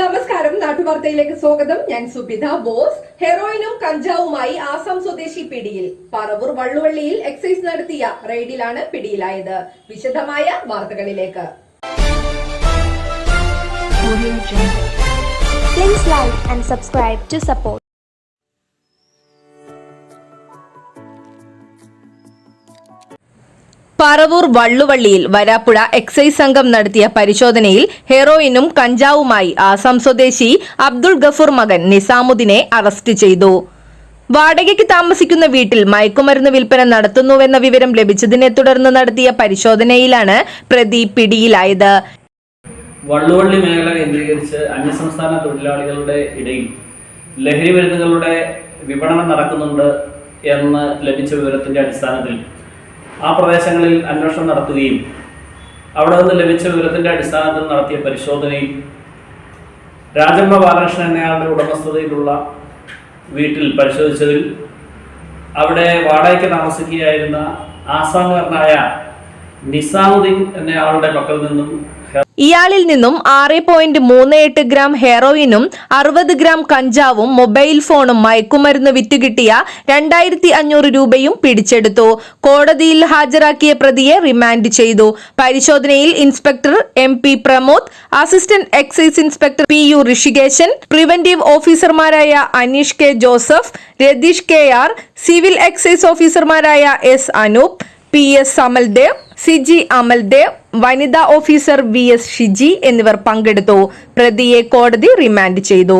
നമസ്കാരം. നാട്ടുവാർത്തയിലേക്ക് സ്വാഗതം. ഞാൻ സുബിത ബോസ്. ഹെറോയിനും കഞ്ചാവുമായി ആസാം സ്വദേശി പിടിയിൽ. പറവൂർ വള്ളുവള്ളിയിൽ എക്സൈസ് നടത്തിയ റെയ്ഡിലാണ് പിടിയിലായത്. വിശദമായ വാർത്തകളിലേക്ക്. പറവൂർ വള്ളുവള്ളിയിൽ വരാപ്പുഴ എക്സൈസ് സംഘം നടത്തിയ പരിശോധനയിൽ ഹെറോയിനും കഞ്ചാവുമായി ആസാം സ്വദേശി അബ്ദുൾ ഗഫൂർ മകൻ നിസാമുദ്ദീനെ അറസ്റ്റ് ചെയ്തു. വാടകയ്ക്ക് താമസിക്കുന്ന വീട്ടിൽ മയക്കുമരുന്ന് വിൽപ്പന നടത്തുന്നുവെന്ന വിവരം ലഭിച്ചതിനെ തുടർന്ന് നടത്തിയ പരിശോധനയിലാണ് പ്രതി പിടിയിലായത്. വള്ളുവള്ളി മേഖല കേന്ദ്രീകരിച്ച് അന്യസംസ്ഥാന തൊഴിലാളികളുടെ ഇടയിൽ ലഹരി മരുന്നുകളുടെ വിപണനം നടക്കുന്നുണ്ട് എന്ന് ലഭിച്ച വിവരത്തിന്റെ അടിസ്ഥാനത്തിൽ ആ പ്രദേശങ്ങളിൽ അന്വേഷണം നടത്തുകയും അവിടെ നിന്ന് ലഭിച്ച വിവരത്തിന്റെ അടിസ്ഥാനത്തിൽ നടത്തിയ പരിശോധനയിൽ രാജമ്മ ബാലകൃഷ്ണൻ എന്നയാളുടെ ഉടമസ്ഥതയിലുള്ള വീട്ടിൽ പരിശോധിച്ചതിൽ അവിടെ വാടകയ്ക്ക് താമസിക്കുകയായിരുന്ന ആസാമുകാരനായ നിസാമുദ്ദീൻ എന്നയാളുടെ പക്കൽ നിന്നും ഇയാളിൽ നിന്നും ആറ് പോയിന്റ് മൂന്ന് എട്ട് ഗ്രാം ഹെറോയിനും അറുപത് ഗ്രാം കഞ്ചാവും മൊബൈൽ ഫോണും മയക്കുമരുന്ന് വിറ്റുകിട്ടിയ രണ്ടായിരത്തി അഞ്ഞൂറ് രൂപയും പിടിച്ചെടുത്തു. കോടതിയിൽ ഹാജരാക്കിയ പ്രതിയെ റിമാൻഡ് ചെയ്തു. പരിശോധനയിൽ inspector M P Pramod assistant excise inspector P U Hrishikesan preventive ഓഫീസർമാരായ Aneesh K Joseph Ratheesh K R civil excise ഓഫീസർമാരായ S Anoop P S Amaldev Siji Amaldev വനിതാ ഓഫീസർ വി എസ് ഷിജി എന്നിവർ പങ്കെടുത്തു. പ്രതിയെ കോടതി റിമാൻഡ് ചെയ്തു.